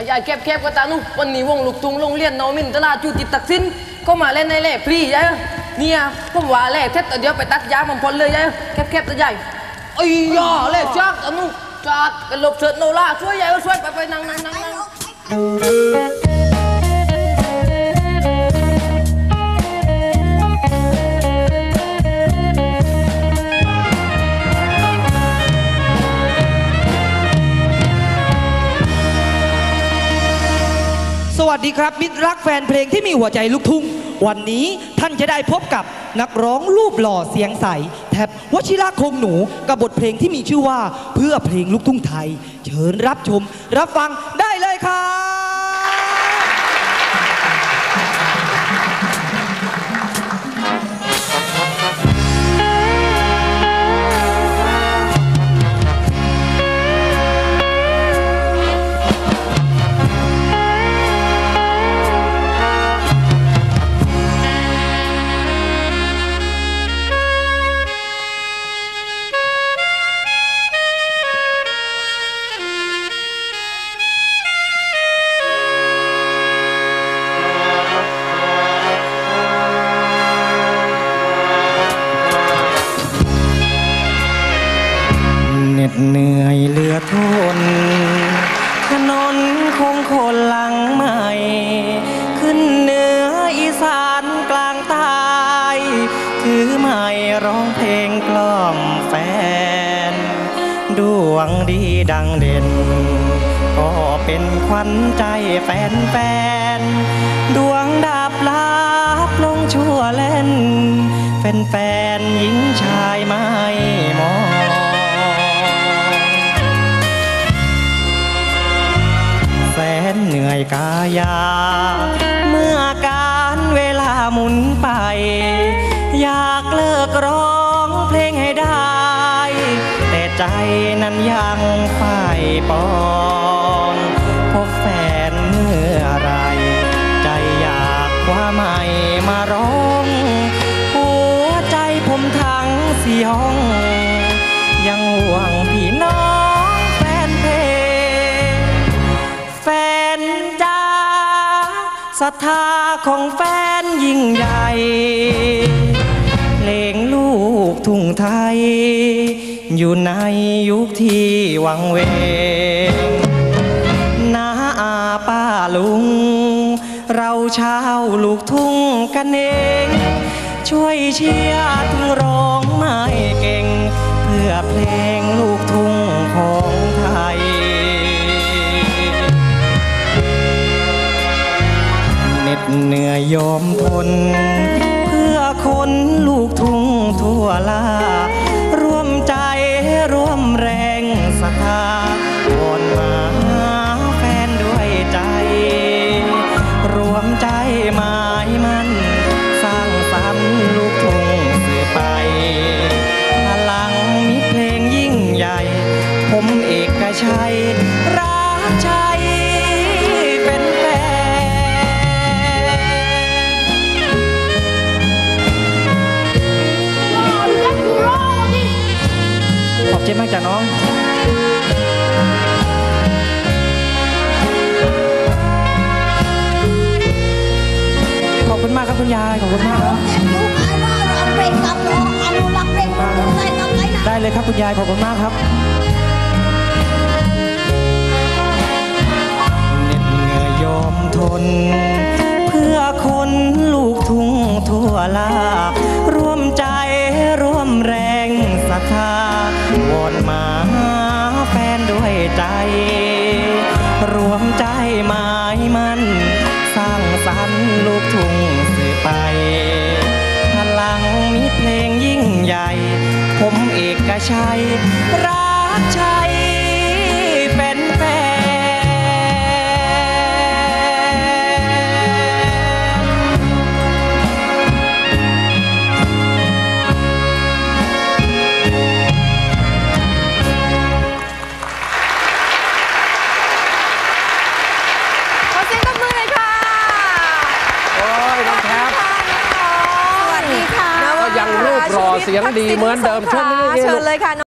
อาใหญ่แคบๆก็ตานุวันนี้วงลูกทุงโรงเรียนนอมินตลาดจูติตักสินก็มาเล่นในแหล่พรียะเนี่ยผมว่าเล่เท็ดแต่เดียวไปตัดยามันพลเลยยะแคบๆตัวใหญ่ไอ้ยาเล่จักตานุจักกันหลบเฉิดโนล่าช่วยยายช่วยไปไปนั่งนั่งนั่ง สวัสดีครับมิตรรักแฟนเพลงที่มีหัวใจลูกทุ่ง วันนี้ท่านจะได้พบกับนักร้องรูปหล่อเสียงใส แทบวชิระคงหนูกับบทเพลงที่มีชื่อว่าเพื่อเพลงลูกทุ่งไทย เชิญรับชม รับฟังได้เลยครับ ถนนคงคนหลังใหม่ ขึ้นเหนืออีสานกลางใต้ถือไม้ร้องเพลงกล่อมแฟน ดวงดีดังเด่น ก็เป็นขวัญใจแฟนแฟนๆดวงดาบลาบลงชั่วเล่น แฟนแฟนๆหญิงชา กายา เมื่อการเวลาหมุนไป อยากเลิกร้องเพลงให้ได้ แต่ใจนั้นยังฝ่ายปอ ศรัทธาของแฟนยิ่งใหญ่ เพลงลูกทุ่งไทย อยู่ในยุคที่วังเวงน้าอาป้าลุง เราชาวลูกทุ่งกันเอง ช่วยเชียร์ถึงร้อง ยอมทน เพื่อคนลูกทุ่งทั่วลา ร่วมใจร่วมแรงสถา ขอบใจมากจ้ะน้องขอบคุณมากครับคุณยายขอบคุณมากครับลูกอายว่าเราเพลงตำร้องอนุรักษ์เพลงของคนไทยตำไรนะได้เลยครับคุณยายขอบคุณมากครับเหน็ดเหนื่อยยอมทน เพื่อคนลูกทุ่งทั่วลาาวอนมาหาแฟนด้วยใจ รวมใจหมายมัน สร้างสรรค์ลูกทุ่งสืบไป พลังมีเพลงยิ่งใหญ่ ผมเอกชัย รักชัย เสียงดีเหมือนเดิมช่วงนี้ เชิญเลยค่ะ